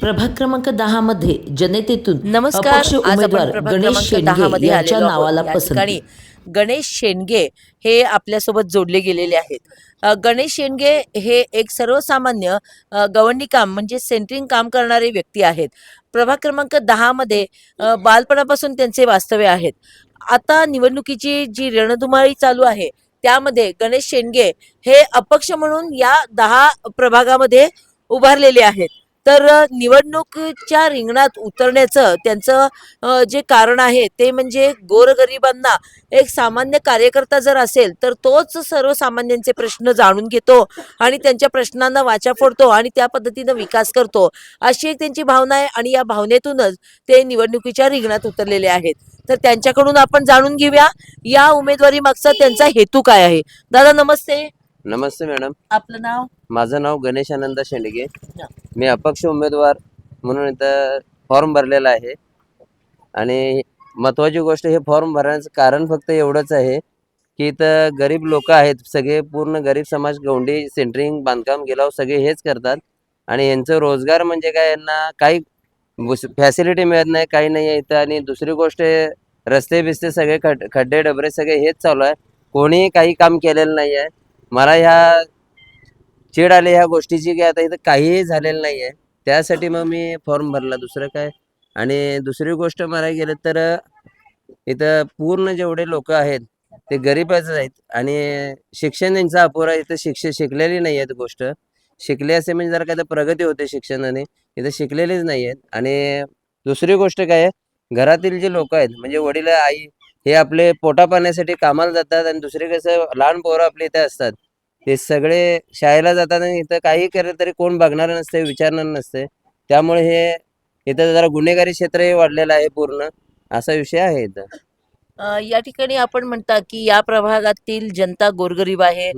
प्रभाग क्रमांक दहा मध्ये जनतेतून नमस्कार. उमेदवार गणेश शेंडगे यांच्या. नावाला पसंती. गणेश शेंडगे हे आपल्यासोबत जोडले गेलेले आहेत. गणेश शेंडगे हे एक सर्वसामान्य गवंडी काम म्हणजे सेंटरिंग काम करणारे व्यक्ती आहेत. प्रभाग क्रमांक दहामध्ये बालपणापासून त्यांचे वास्तव्य आहेत. आता निवडणुकीची जी रणधुमाळी चालू आहे त्यामध्ये गणेश शेंडगे हे अपक्ष म्हणून या दहा प्रभागामध्ये उभारलेले आहेत. तर निवडणुकीच्या रिंगणात उतरण्याचं त्यांचं जे कारण आहे ते म्हणजे गोरगरिबांना एक सामान्य कार्यकर्ता जर असेल तर तोच सर्वसामान्यांचे प्रश्न जाणून घेतो आणि त्यांच्या प्रश्नांना वाचा फोडतो आणि त्या पद्धतीनं विकास करतो. अशी एक त्यांची भावना आहे आणि या भावनेतूनच ते निवडणुकीच्या रिंगणात उतरलेले आहेत. तर त्यांच्याकडून आपण जाणून घेऊया या उमेदवारी मागचा त्यांचा हेतू काय आहे? दादा नमस्ते. नमस्ते मॅडम. आपलं नाव? माझं नाव गणेश आनंद शेंडगे. मी अपक्ष उमेदवार म्हणून इथं फॉर्म भरलेला आहे. आणि महत्त्वाची गोष्ट हे फॉर्म भरण्याचं कारण फक्त एवढंच आहे की इथं गरीब लोक आहेत. सगळे पूर्ण गरीब समाज गौंडी सेंटरिंग बांधकाम गेलाव सगळे हेच करतात. आणि यांचं रोजगार म्हणजे काय? यांना काही फॅसिलिटी मिळत नाही काही नाही आहे इथं. आणि दुसरी गोष्ट रस्ते बिस्ते सगळे खड खड्डे डबरे सगळे हेच चालू आहे. कोणीही काही काम केलेलं नाही आहे. मला ह्या चीड आली ह्या गोष्टीची की आता इथं काहीही झालेलं नाही आहे त्यासाठी मग मी फॉर्म भरला. दुसरं काय? आणि दुसरी गोष्ट मला गेलं तर इथं पूर्ण जेवढे लोक आहेत ते गरीबच आहेत. आणि शिक्षण त्यांचं अपुरा इथं शिक्ष शिकलेली नाही आहेत गोष्ट. शिकले असे म्हणजे जरा काय तर प्रगती होते शिक्षणाने. इथं शिकलेलीच नाही आहेत आणि दुसरी गोष्ट काय? आहे घरातील जे लोक आहेत म्हणजे वडील आई हे आपले पोटा पाण्यासाठी कामाला जातात आणि दुसरे कसं लहान पोरं आपले इथे असतात. ते सगळे शाळेला जातात आणि इथं काही केलं तरी कोण बघणार नसते विचारणार नसते. त्यामुळे हे इथं जरा गुन्हेगारी क्षेत्रही वाढलेलं आहे पूर्ण. असा विषय आहे इथं. या ठिकाणी आपण म्हणता की या प्रभागातील जनता गोरगरीब आहे.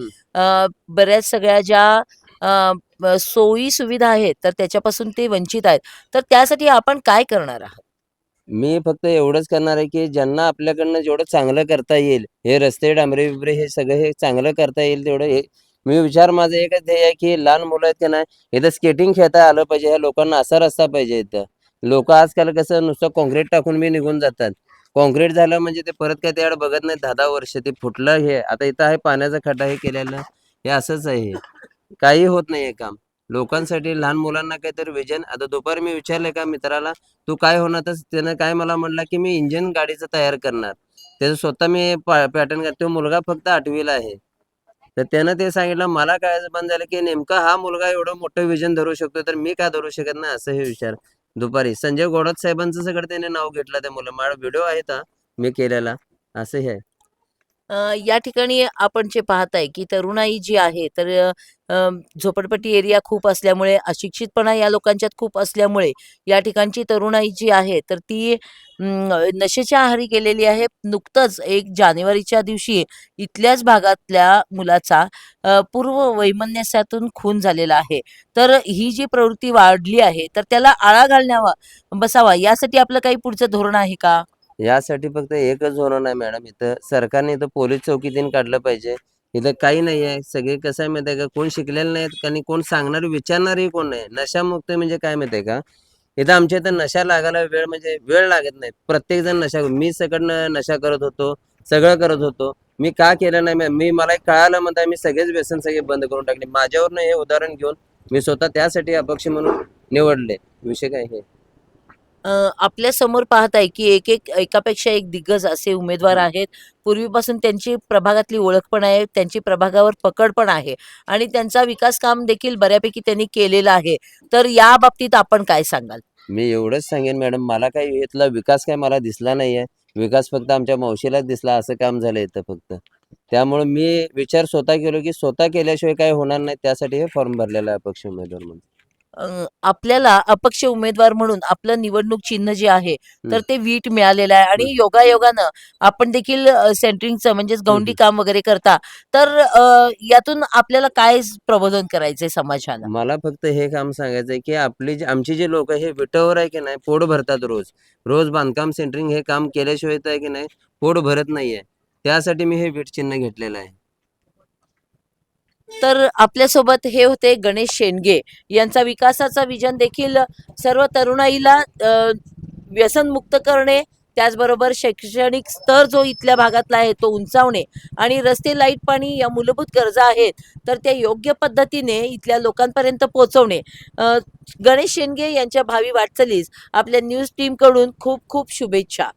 बऱ्याच सगळ्या ज्या सोयी सुविधा आहेत तर त्याच्यापासून ते वंचित आहेत. तर त्यासाठी आपण काय करणार आहात? मी फक्त एवढंच करणार आहे की ज्यांना आपल्याकडनं जेवढं चांगलं करता येईल हे रस्ते डांबरे बिबरे हे सगळं हे चांगलं करता येईल तेवढं हे. मी विचार माझं एकच ध्येय आहे की लहान मुलं आहेत की नाही इथं स्केटिंग खेळता आलं पाहिजे ह्या लोकांना असा रस्ता पाहिजे इथं. लोक आजकाल कसं नुसतं कॉन्क्रीट टाकून बी निघून जातात. कॉन्क्रीट झालं म्हणजे ते परत काय त्याकडे बघत नाही दहा दहा वर्ष ते फुटलं हे. आता इथं आहे पाण्याचा खड्डा हे केलेलं हे असंच आहे काही होत नाही हे काम. लोकांसाठी लहान मुलांना काहीतरी विजन आता दुपारी मी विचारले का मित्राला तू काय होणार तर त्यानं काय मला म्हटलं की मी इंजिन गाडीचं तयार करणार. त्याचं स्वतः मी पॅटर्न तो मुलगा फक्त आठवीला आहे. तर त्यानं ते सांगितलं मला काय बंद झालं की नेमका हा मुलगा एवढं मोठं विजन धरू शकतो तर मी का धरू शकत नाही? असं हे विचार. दुपारी संजय गोडत साहेबांचं सगळं त्याने नाव घेतलं त्या मुलं. माझा व्हिडिओ आहे का मी केलेला. असं हे. आहे या ठिकाणी आपण जे पाहताय की तरुणाई जी आहे तर झोपडपट्टी एरिया खूप असल्यामुळे अशिक्षितपणा या लोकांच्यात खूप असल्यामुळे या ठिकाणची तरुणाई जी आहे तर ती नशेच्या आहारी गेलेली आहे. नुकतंच एक जानेवारीच्या दिवशी इथल्याच भागातल्या मुलाचा पूर्व वैमनस्यातून खून झालेला आहे. तर ही जी प्रवृत्ती वाढली आहे तर त्याला आळा घालण्यावा बसावा यासाठी आपलं काही पुढचं धोरण आहे का? यासाठी फक्त एकच होणार नाही मॅडम. इथं सरकारने इथं पोलीस चौकीतीन काढलं पाहिजे. इथं काही नाही आहे. सगळे कसं आहे माहिती आहे का? कोण शिकलेलं नाहीत आणि कोण सांगणार विचारणारही कोण नाही नशामुक्त म्हणजे काय माहिती आहे का? इथं आमच्या इथं नशा लागायला वेळ म्हणजे वेळ लागत नाही. प्रत्येक जण नशा मी सगळं नशा करत होतो सगळं करत होतो. मी का केलं नाही? मी मला एक कळालं म्हणता मी सगळेच व्यसन सगळे बंद करून टाकले. माझ्यावरनं हे उदाहरण घेऊन मी स्वतः त्यासाठी अपक्ष म्हणून निवडले. विषय काय हे आपल्यासमोर पाहत आहे की एक एक एकापेक्षा एक दिग्गज असे उमेदवार आहेत. पूर्वीपासून त्यांची प्रभागातली ओळख पण आहे त्यांची प्रभागावर पकड पण आहे आणि त्यांचा विकास काम देखील बऱ्यापैकी त्यांनी केलेलं आहे. तर या बाबतीत आपण काय सांगाल? मी एवढंच सांगेन मॅडम मला काही इथला विकास काय मला दिसला नाही आहे विकास फक्त आमच्या मावशीलाच दिसला असं काम झालं इथं फक्त. त्यामुळे मी विचार स्वतः केलो की स्वतः केल्याशिवाय काय होणार नाही त्यासाठी हे फॉर्म भरलेला आहे अपक्ष उमेदवार म्हणून. आपल्याला अपक्ष उमेदवार म्हणून आपलं निवडणूक चिन्ह जे आहे तर. ते वीट मिळालेलं आहे. आणि योगायोगानं आपण देखील सेंटरिंगचं म्हणजेच गौंडी. काम वगैरे करता. तर यातून आपल्याला काय प्रबोधन करायचंय समाजाला? मला फक्त हे काम सांगायचं आहे की आपली जी आमची जे लोक हे विटावर आहे की नाही पोट भरतात रोज. रोज बांधकाम सेंटरिंग हे काम केल्याशिवाय आहे की नाही पोट भरत नाहीये. त्यासाठी मी हे वीट चिन्ह घेतलेलं आहे. तर आपल्यासोबत हे होते गणेश शेंडगे. यांचा विकासाचा विजन देखील सर्व तरुणाईला व्यसनमुक्त करणे त्याचबरोबर शैक्षणिक स्तर जो इथल्या भागातला आहे तो उंचावणे आणि रस्ते लाइट पाणी या मूलभूत गरजा आहेत तर त्या योग्य पद्धतीने इथल्या लोकांपर्यंत पोहोचवणे. गणेश शेंडगे यांच्या भावी वाटचालीस आपल्या न्यूज टीमकडून खूप खूप शुभेच्छा.